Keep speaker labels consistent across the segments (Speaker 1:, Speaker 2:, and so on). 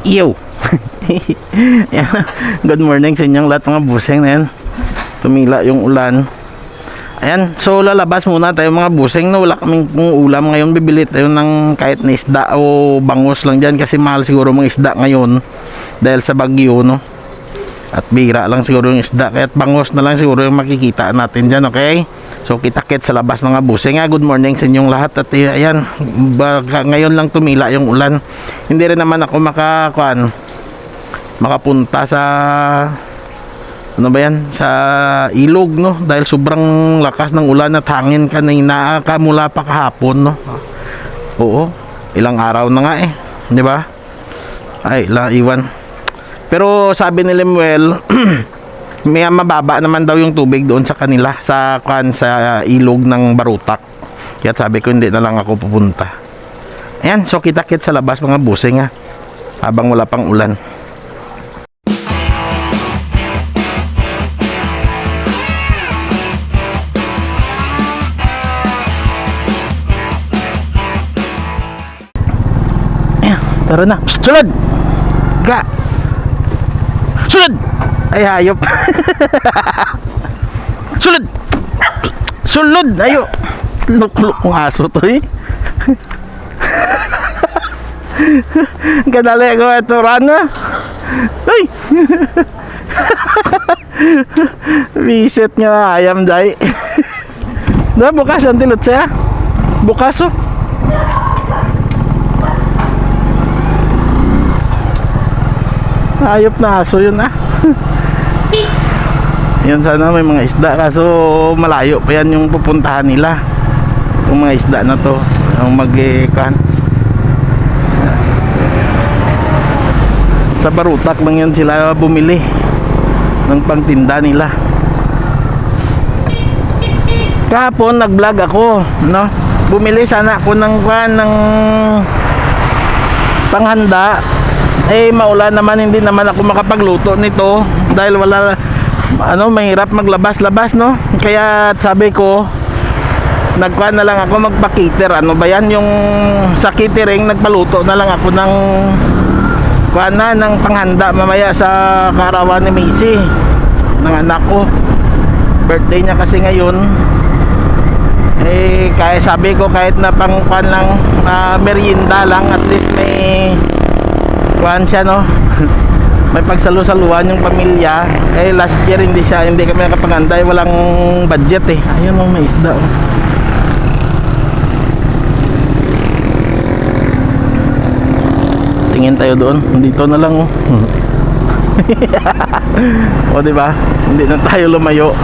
Speaker 1: Yo! Good morning sa inyong lahat mga buseng na yan. Tumila yung ulan. Ayan, so lalabas muna tayo mga buseng no. Wala kaming ulam ngayon. Bibili tayo ng kahit na isda o bangus lang dyan kasi mahal siguro mga isda ngayon dahil sa bagyo no. At bira lang siguro yung isda kahit bangus na lang siguro yung makikita natin dyan, okay? So kita-kit sa labas mga buseng. Ah, good morning sa inyong lahat. At eh, ayan, baka ngayon lang tumila yung ulan. Hindi rin naman ako makakuan makapunta sa ano ba yan? Sa ilog no? Dahil sobrang lakas ng ulan at hangin kanina ka mula pa kahapon no? Oo ilang araw na nga eh. Di ba? Ay la iwan. Pero sabi ni Lemuel may mababa naman daw yung tubig doon sa kanila sa kan sa ilog ng Barutak kaya sabi ko hindi na lang ako pupunta ayan so kita kit sa labas mga busing ha habang wala pang ulan Ayan, tara na. Sulod! Ga! Sulod! Ay, hayop. Sulod! Sulod! Ayo! Lukluk kong aso to eh. Kadali ko ito rana. Ay! Visit nga ayam day. Na bukas ang tilot siya. Bukas oh. Ayop na aso yun ah. Yan sana may mga isda kaso malayo pa yan yung pupuntahan nila. Yung mga isda na to, yung mag kan. Sa barutak lang yan sila bumili ng pangtinda nila. Kahapon nag-vlog ako, no? Bumili sana ako ng ng panghanda eh maulan naman hindi naman ako makapagluto nito dahil wala ano mahirap maglabas-labas no? Kaya sabi ko nagkuha na lang ako magpa-cater. Ano ba yan? Yung sa catering nagpaluto na lang ako ng kuha na ng panghanda mamaya sa karawan ni Macy ng anak ko. Birthday niya kasi ngayon. Eh kaya sabi ko kahit na pang kuhan lang na merienda lang at least may kuhan siya no? May pagsalu-saluhan yung pamilya. Eh last year hindi siya hindi kami nakapaganda eh, walang budget eh. Ayun oh may isda oh. tingin tayo doon. Dito na lang oh. O di ba hindi na tayo lumayo.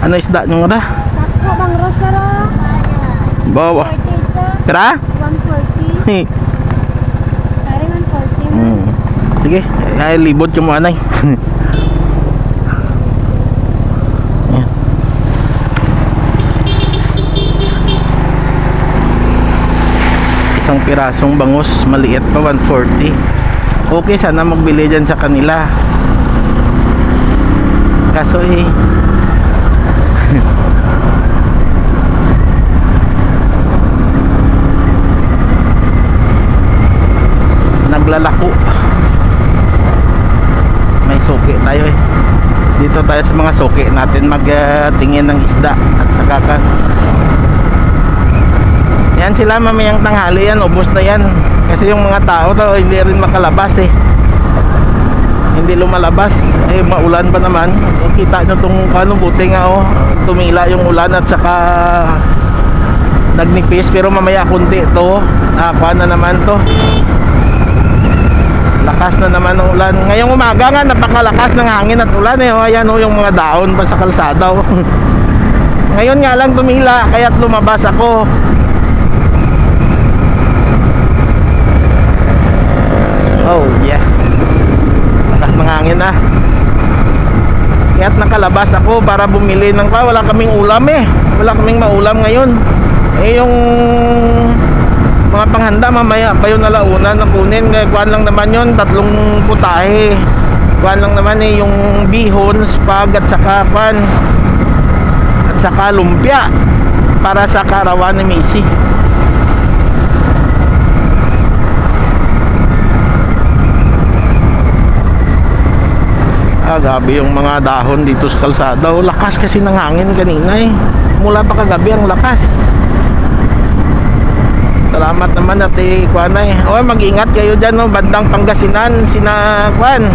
Speaker 1: Ano isda? Nyo nga
Speaker 2: Takpo bang rosero?
Speaker 1: bawa
Speaker 2: 40 sa
Speaker 1: tira
Speaker 2: 140. Kari 140.
Speaker 1: Hmm. Sige, ay libot yung mga anay. Isang pirasong bangus, maliit pa 140. Okay, sana magbili dyan sa kanila. Kaso eh, naglalako may suki tayo eh dito tayo sa mga suki natin magtingin ng isda at saka kan yan sila mamayang tanghali yan ubos na yan. Kasi yung mga tao daw hindi rin makalabas eh. Hindi lumalabas. Eh maulan pa naman. Eh, kita nyo tong ano buti nga oh tumila yung ulan at saka nagnipis. Pero mamaya kunti to ah, na naman to lakas na naman ng ulan. Ngayong umaga nga napakalakas ng hangin at ulan eh. O, ayan oh, yung mga daon pa sa kalsada. Oh. Ngayon nga lang tumila kaya't lumabas ako. Oh yeah. Lakas ng hangin ah. Kaya't nakalabas ako para bumili ng pa. Wala kaming ulam eh. Wala kaming maulam ngayon. Eh yung mga panghanda mamaya pa yun alauna na kunin kuhan lang naman yon tatlong putahe. Kuhan lang naman eh yung bihon spag at saka pan at saka lumpia para sa karawan ni Macy. Ah gabi yung mga dahon dito sa kalsada. O lakas kasi ng hangin kanina eh. Mula pa kagabi ang lakas. Salamat naman at eh, kuan eh. Oh, mag-ingat kayo diyan no, bandang Pangasinan, sina kuan.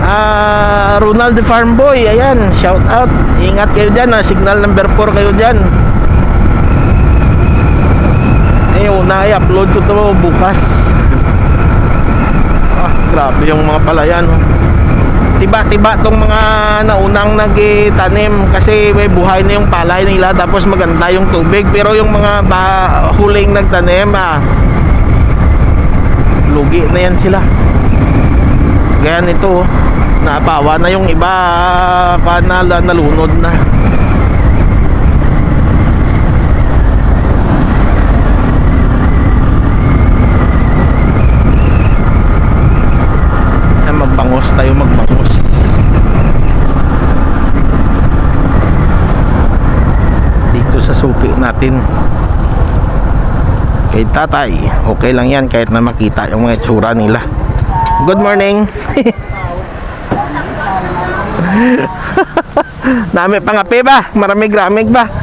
Speaker 1: Ah, Ronald Farm Boy, ayan, shout out. Ingat kayo diyan, ah, signal number 4 kayo diyan. Eh, una i-upload ko to bukas. Ah, grabe yung mga palayan. oh. Tiba-tiba tong mga naunang nagtanim kasi may buhay na yung palay nila tapos maganda yung tubig pero yung mga ba, huling nagtanim ah, lugi na yan sila. Kaya nito, oh, napawa na yung iba pa na nalunod na. Ay, magbangos tayo magbangos. Dito sa suki natin. Kay tatay, okay lang yan kahit na makita yung mga itsura nila. Good morning. Dami pa nga pe ba? Marami gramig ba?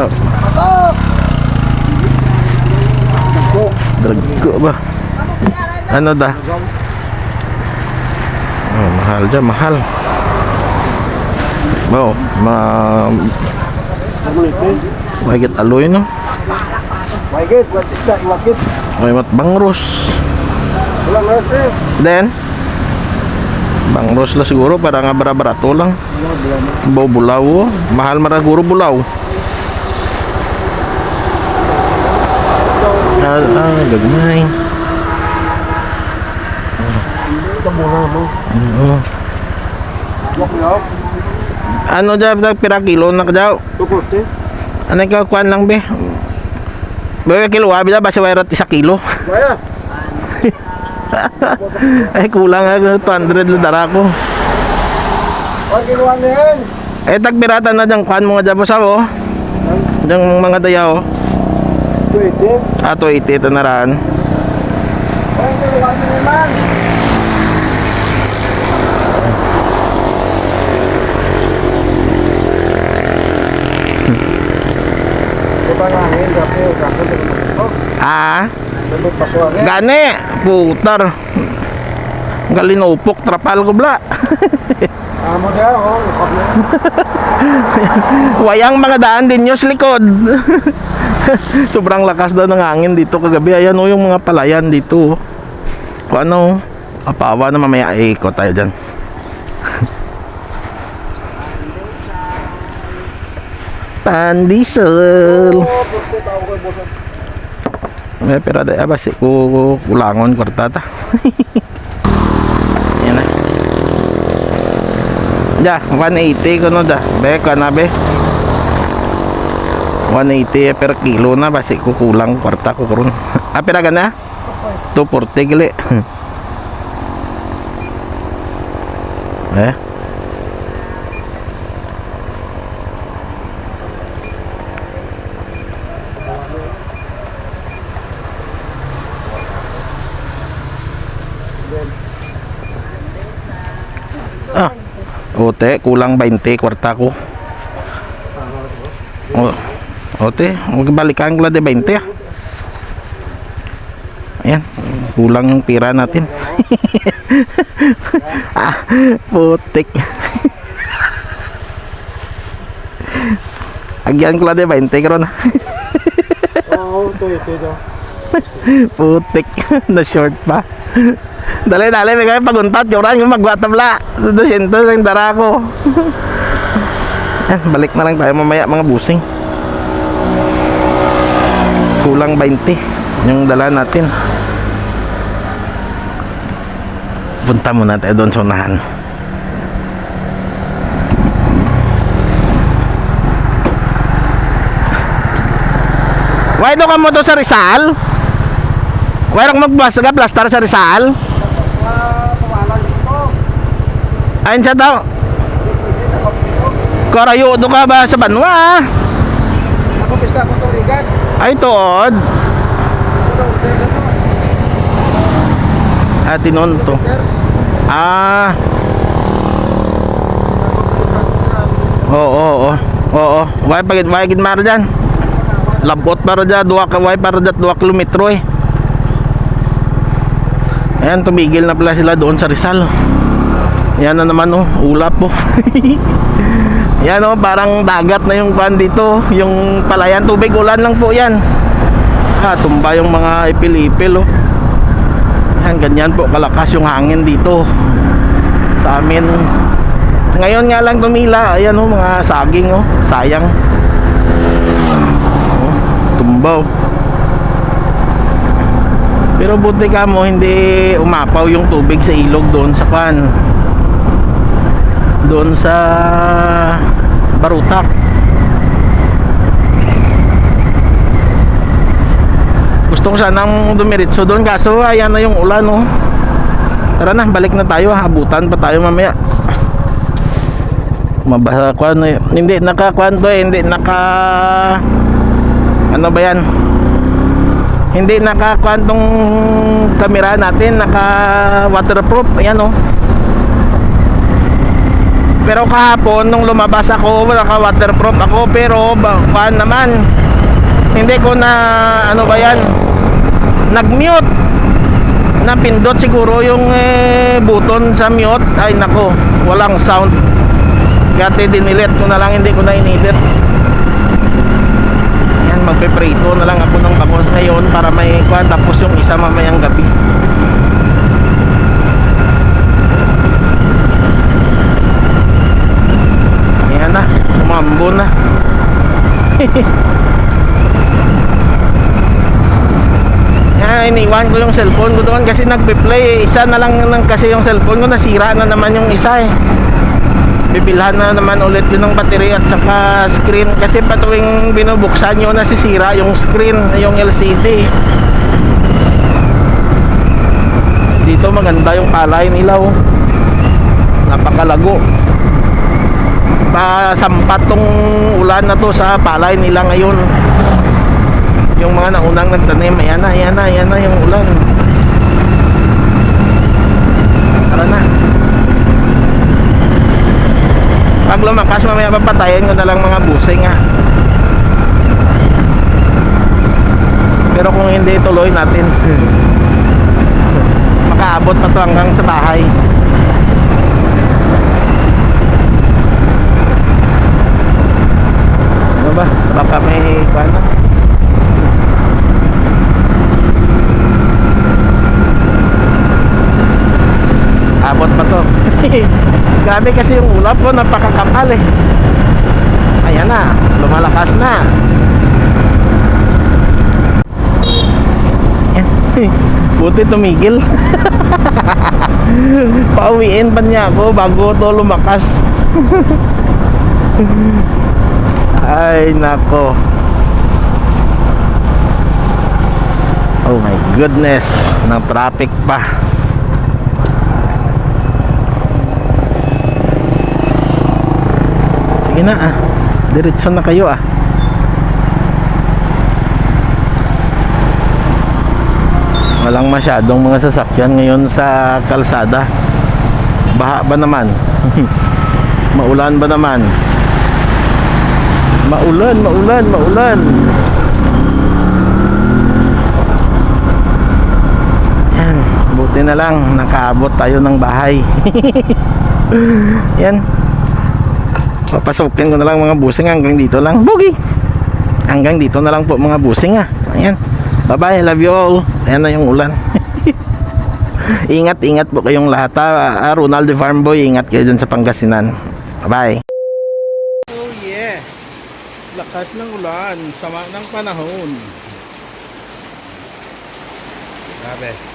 Speaker 1: oh. Dragko ba? Ano da? Oh, mahal dyan, mahal. Oh, ma... Mahigit aloy, no?
Speaker 3: Mahigit, what is that? Mahigit.
Speaker 1: May matbangros.
Speaker 3: Wala na sir.
Speaker 1: Then, bangros la siguro para nga bara-barato lang. Baw bulaw. oh. Mahal maraguro bulaw. Ah, ah, gagmay.
Speaker 3: Ito muna mo.
Speaker 1: Oo.
Speaker 3: Me out.
Speaker 1: Ano dag pira kilo na kadyaw?
Speaker 3: 240.
Speaker 1: Ano ka kuan lang be? Bawa kilo abi da basi wairat isa kilo.
Speaker 3: Kaya.
Speaker 1: Ay kulang nga 200 lang dara ko.
Speaker 3: Kinuha niya yan.
Speaker 1: Eh tagpirata na dyan kuan mo nga dyan sa oh. Dyan mga dayaw.
Speaker 3: 20.
Speaker 1: Ato 80 ito na raan.
Speaker 3: Kinuha niya oh,
Speaker 1: Ah,
Speaker 3: gabi, pasuhan eh.
Speaker 1: gani, putar. Galinupok, trapal ko bla.
Speaker 3: Amo dia, oh.
Speaker 1: Wayang mga daan din nyo sa likod. Sobrang lakas daw ng hangin dito kagabi. Ayan o yung mga palayan dito. Kung ano, apawa na mamaya ikot tayo dyan.
Speaker 3: Ko, bosan.
Speaker 1: May pera da ba si ko kulangon kortata. Yan na. Ja, 180 ko no da. Be ka na be. 180 per kilo na basi ko kulang kwarta ko karon. Ah pera gana? 240 gali. eh. Ah. Ote, kulang 20 kwarta ko. O, ote, magbalikan ko lang de 20 ah. Ayan, kulang yung pira natin. ah, putik. Agyan ko lang de 20 karon.
Speaker 3: Oo, ito, ito, ito.
Speaker 1: Putik na short pa. Dali dali may kami paguntat yung orang yung magwatabla. 200 yung dara ko. Yan, balik na lang tayo mamaya mga busing. Kulang 20 yung dala natin. Punta muna tayo doon sa unahan. Why do ka mo to sa Rizal? Why do magbas ka plaster sa Rizal? Ayun siya daw. Karayo do ka ba sa Banwa?
Speaker 3: Ako, pista ko ito, ikat.
Speaker 1: Ay tuod. Ah, Tinonto. Ah, oo, oo, oo. Oo, way pagit way gid maro dyan. Labot para dyan, duwa ka way para dyan, duwa kilometro eh. Ayan, tumigil na pala sila doon sa Rizal. Yan na naman oh, ulap po. yan oh, parang dagat na yung pan dito. Yung palayan, tubig ulan lang po yan. Ah, tumba yung mga ipil-ipil oh. Yan, ganyan po kalakas yung hangin dito. Sa amin. Ngayon nga lang tumila, ayan oh, mga saging oh, sayang. Oh, tumbaw. Pero buti ka mo hindi umapaw yung tubig sa ilog doon sa kwan. Doon sa Barutak. Gusto ko sanang dumiritso doon kaso ayan na yung ulan oh. Tara na, balik na tayo, habutan pa tayo mamaya. Mabasa kwan eh. Hindi naka eh, hindi naka ano ba yan? Hindi naka kwan tong kamera natin, naka waterproof, ayan oh. Pero kahapon nung lumabas ako, naka waterproof ako pero ba, kwan naman. Hindi ko na ano ba yan? Nag-mute. Napindot siguro yung eh, button sa mute. Ay nako, walang sound. Kaya dinilit ko na lang, hindi ko na inedit. Yan, magpe-prito na lang ako ng bangos ngayon para may kwan tapos yung isa mamayang gabi. Ayan na, umambo na. Yan, iniwan ko yung cellphone ko doon kasi nagpe-play. Isa na lang ng kasi yung cellphone ko, nasira na naman yung isa eh. Bibilhan na naman ulit yun ng battery at saka screen kasi patuwing binubuksan nyo nasisira yung screen, yung LCD. Dito maganda yung palay nila oh. Napakalago. Pasampat tong ulan na to sa palay nila ngayon yung mga naunang nagtanim ayan na, ayan na, ayan na yung ulan tara na pag lumakas mamaya papatayin ko na lang mga busing ha pero kung hindi tuloy natin. Makaabot pa to hanggang sa bahay. Ano ba? Baka may abot pa to grabe kasi yung ulap ko napakakapal eh. Ayan na lumalakas na. Buti tumigil. Pauwiin pa niya ako bago to lumakas? Ay nako. Oh my goodness ng traffic pa na ah. Diretso na kayo ah. Walang masyadong mga sasakyan ngayon sa kalsada. Baha ba naman? maulan ba naman? Maulan, maulan, maulan. Yan, buti na lang nakaabot tayo ng bahay. Yan. Papasukin ko na lang mga busing hanggang dito lang. Bugi! Hanggang dito na lang po mga busing ah. Ayan. Bye bye. Love you all. Ayan na yung ulan. ingat, ingat po kayong lahat ha. Ah, Ronald the Farm Boy, ingat kayo dyan sa Pangasinan. Bye bye. Oh yeah. Lakas ng ulan. Sama ng panahon. Grabe.